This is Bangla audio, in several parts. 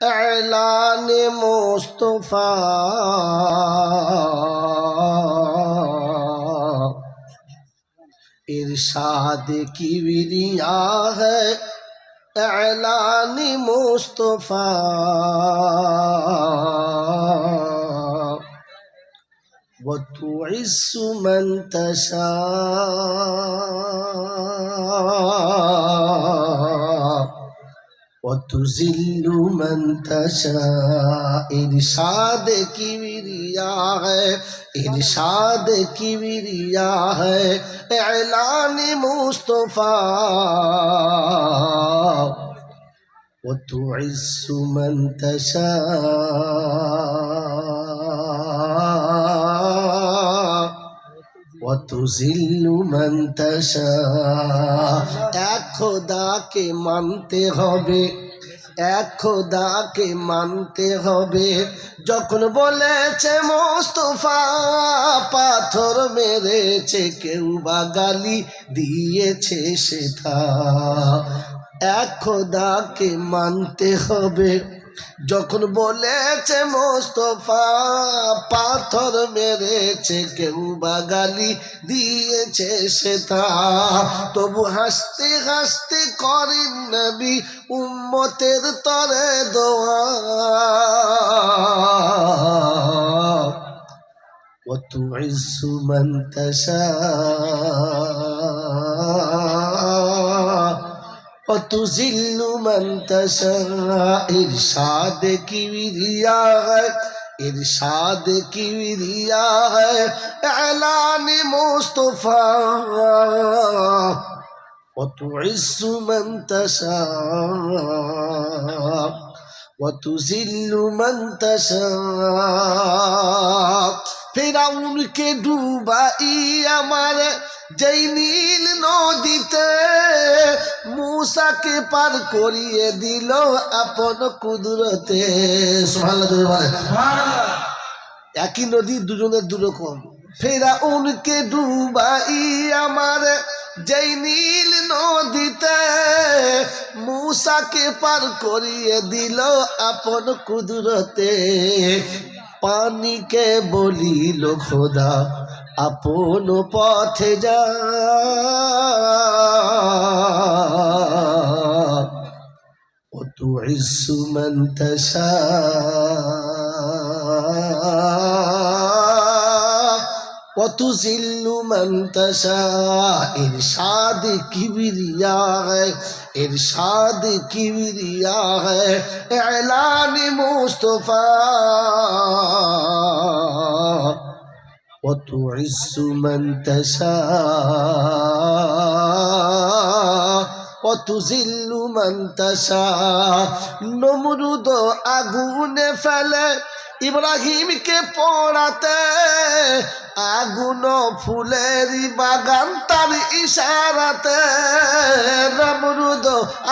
اعلان مصطفیٰ۔ ارشاد کبریا ہے۔ اعلان مصطفیٰ۔ وتعز من تشاء۔ وتزل من تشاء ارشاد کبریا ہے ارشاد کبریا ہے اعلان مصطفیٰ وتعز من تشاء অতুজিল্লু মান্তাসা এক খোদাকে মানতে হবে, এক খোদাকে মানতে হবে। যখন বলেছে মোস্তফা, পাথর মেরেছে, কেউ বা গালি দিয়েছে সেথা। এক খোদাকে মানতে হবে। যখন বলেছে মোস্তফা পাথর মেরেছে কেউ বা গালি দিয়েছে সেটা তবু হাসতে হাসতে করেন নবী উম্মতের তরে দোয়া وتعز من تشاء وتذل من تشاء ارشاد کی ودیا ہے ارشاد کی ودیا ہے اعلان مصطفیٰ وتعز من تشاء وتذل من تشاء ফেরাউনকে ডুবাই আমার জৈনীল নদীতে মূসাকে পার করিয়ে দিল আপন কুদরতে। একই নদী দুজনের দুরকম। ফেরাউনকে ডুবাই আমার যেই নীল নদীতে মূসাকে পার করিয়ে দিল আপন কুদরতে। পানিকে বলিল খোদা আপন পথে যা وتعز من تشاء وتذل من تشاء ارشاد کبریا ہے ارشاد کبریا ہے اعلان مصطفیٰ وتعز من تشاء وتذل من تشاء নমরুদ আগুনে ফেলে ইব্রাহিমকে পড়াতে আগুন ফুলের বাগান তার ইশারাতে নমরুদ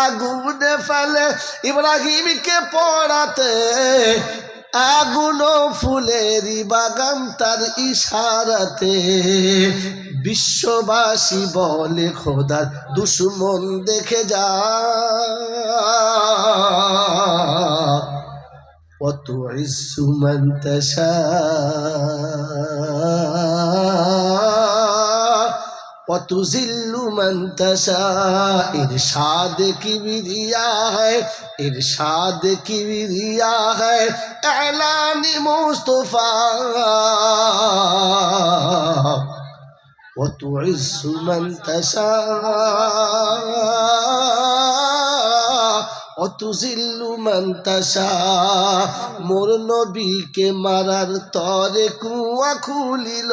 আগুনে ফেলে ইব্রাহিমকে পড়াতে আগুনো ফুলের বাগান তার ইশারাতে। বিশ্ববাসী বলে, খোদার দুশ্মন দেখে যা। কত ইসুমন্তশা কত জিল মন্তসা ইরশাদ কি বিরিয়া হয়, ইরশাদ কি বিরিয়া হয়, এলানি মুস্তফা। ও তু ইসু মন্তসা ও তু জিল্লু মন্তসা মোর নবীকে মারার তরে কুয়া খুলিল।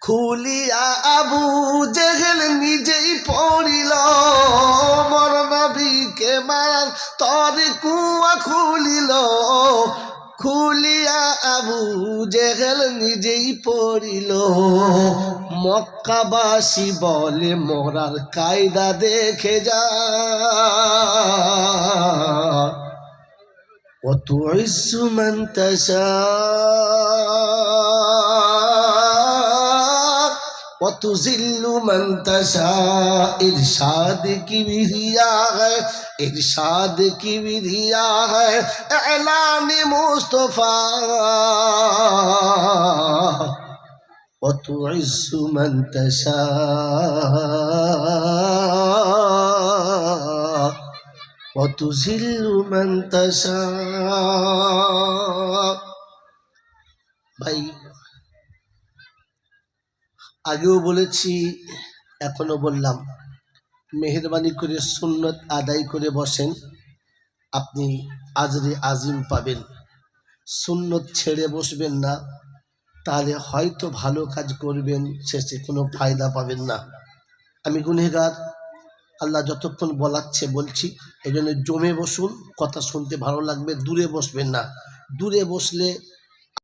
খুলিয়া আবু জেহেল নিজেই পড়িল মর নবীকে মারার তর কুয়া খুলিল। খুলিয়া আবু জেহেল নিজেই পড়িল, মক্কাবাসী বলে, মরার কায়দা দেখে যা। অত ইসুমন্ত ارشاد کی ودیا ہے ارشاد کی ودیا ہے اعلان مصطفیٰ وتعز من تشاء وتذل من تشاء بھائی আগেও বলেছি, এখনও বললাম, মেহরবানি করে সুন্নত আদায় করে বসেন, আপনি আজরে আজিম পাবেন। সুন্নত ছেড়ে বসবেন না, তাহলে হয়তো ভালো কাজ করবেন, শেষে কোনো ফায়দা পাবেন না। আমি গুনেগার আল্লাহ যতক্ষণ বলাচ্ছে বলছি এই জন্য জমে বসুন, কথা শুনতে ভালো লাগবে, দূরে বসবেন না। দূরে বসলে